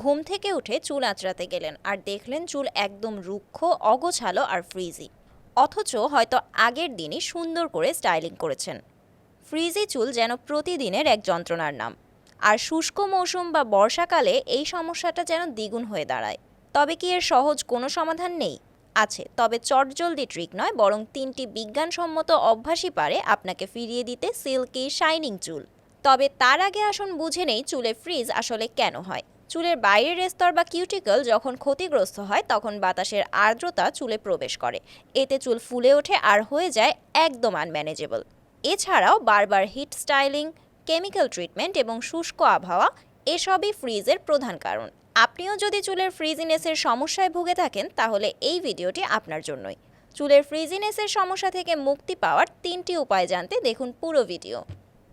ঘুম থেকে উঠে চুল আঁচড়াতে গেলেন আর দেখলেন চুল একদম রুক্ষ, অগোছালো আর ফ্রিজি। অথচ হয়তো আগের দিনই সুন্দর করে স্টাইলিং করেছেন। ফ্রিজি চুল যেন প্রতিদিনের এক যন্ত্রণার নাম। আর শুষ্ক মৌসুম বা বর্ষাকালে এই সমস্যাটা যেন দ্বিগুণ হয়ে দাঁড়ায়। তবে কি এর সহজ কোনো সমাধান নেই? আছে, তবে চটজলদি ট্রিক নয়, বরং তিনটি বিজ্ঞানসম্মত অভ্যাসই পারে আপনাকে ফিরিয়ে দিতে সিল্কি, শাইনিং চুল। তবে তার আগে আসুন বুঝে নেই চুলে ফ্রিজ আসলে কেন হয়। চুলের বাইরের স্তর বা কিউটিকল যখন ক্ষতিগ্রস্ত হয়, তখন বাতাসের আর্দ্রতা চুলে প্রবেশ করে। এতে চুল ফুলে ওঠে আর হয়ে যায় একদম আনম্যানেজেবল এছাড়াও বারবার হিট স্টাইলিং কেমিক্যাল ট্রিটমেন্ট এবং শুষ্ক আবহাওয়া এসবই ফ্রিজের প্রধান কারণ। আপনিও যদি চুলের ফ্রিজিনেসের সমস্যায় ভুগে থাকেন, তাহলে এই ভিডিওটি আপনার জন্যই। চুলের ফ্রিজিনেসের সমস্যা থেকে মুক্তি পাওয়ার তিনটি উপায় জানতে দেখুন পুরো ভিডিও।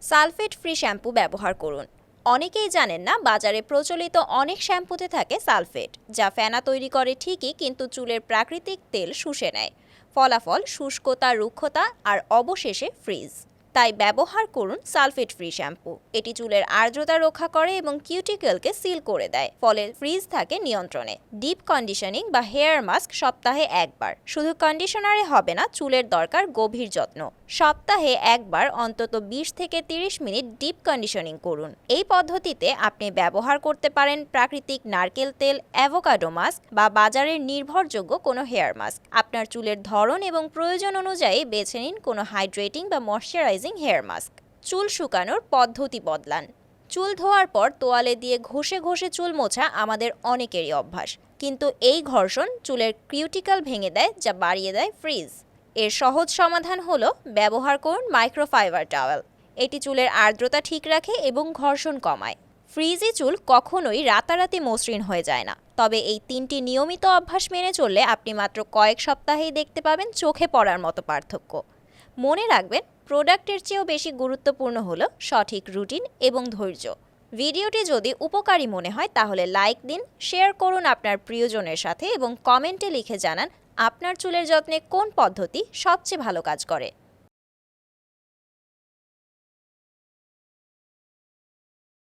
সালফেট ফ্রি শ্যাম্পু ব্যবহার করুন। অনেকেই জানেন না, বাজারে প্রচলিত অনেক শ্যাম্পুতে থাকে সালফেট, যা ফেনা তৈরি করে ঠিকই কিন্তু চুলের প্রাকৃতিক তেল শুষে নেয়। ফলাফল শুষ্কতা, রুক্ষতা আর অবশেষে ফ্রিজ। তাই ব্যবহার করুন সালফেট ফ্রি শ্যাম্পু। এটি চুলের আর্দ্রতা রক্ষা করে এবং কিউটিকেলকে সিল করে দেয়, ফলে ফ্রিজ থাকে নিয়ন্ত্রণে। ডিপ কন্ডিশনিং বা হেয়ার মাস্ক সপ্তাহে একবার। শুধু কন্ডিশনারে হবে না, চুলের দরকার গভীর যত্ন। সপ্তাহে একবার, অন্তত 20 থেকে 30 মিনিট ডিপ কন্ডিশনিং করুন। এই পদ্ধতিতে আপনি ব্যবহার করতে পারেন প্রাকৃতিক নারকেল তেল, অ্যাভোকাডো মাস্ক বা বাজারের নির্ভরযোগ্য কোনো হেয়ার মাস্ক। আপনার চুলের ধরন এবং প্রয়োজন অনুযায়ী বেছে নিন কোনো হাইড্রেটিং বা ময়শ্চারাইজিং হেয়ার মাস্ক চুল শুকানোর পদ্ধতি বদলান। চুল ধোয়ার পর তোয়ালে দিয়ে ঘষে ঘষে চুল মোছা আমাদের অনেকেরই অভ্যাস। কিন্তু এই ঘর্ষণ চুলের ক্রিউটিক্যাল ভেঙে দেয় যা বাড়িয়ে দেয় ফ্রিজ। এর সহজ সমাধান হলো ব্যবহার করুন মাইক্রোফাইবার টাওয়েল এটি চুলের আর্দ্রতা ঠিক রাখে এবং ঘর্ষণ কমায়। ফ্রিজি চুল কখনোই রাতারাতি মসৃণ হয়ে যায় না। তবে এই তিনটি নিয়মিত অভ্যাস মেনে চললে আপনি মাত্র কয়েক সপ্তাহেই দেখতে পাবেন চোখে পড়ার মতো পার্থক্য। মনে রাখবেন, প্রোডাক্টের চেয়েও বেশি গুরুত্বপূর্ণ হলো সঠিক রুটিন এবং ধৈর্য। ভিডিওটি যদি উপকারী মনে হয়, তাহলে লাইক দিন, শেয়ার করুন আপনার প্রিয়জনের সাথে এবং কমেন্টে লিখে জানান আপনার চুলের যত্নে কোন পদ্ধতি সবচেয়ে ভালো কাজ করে।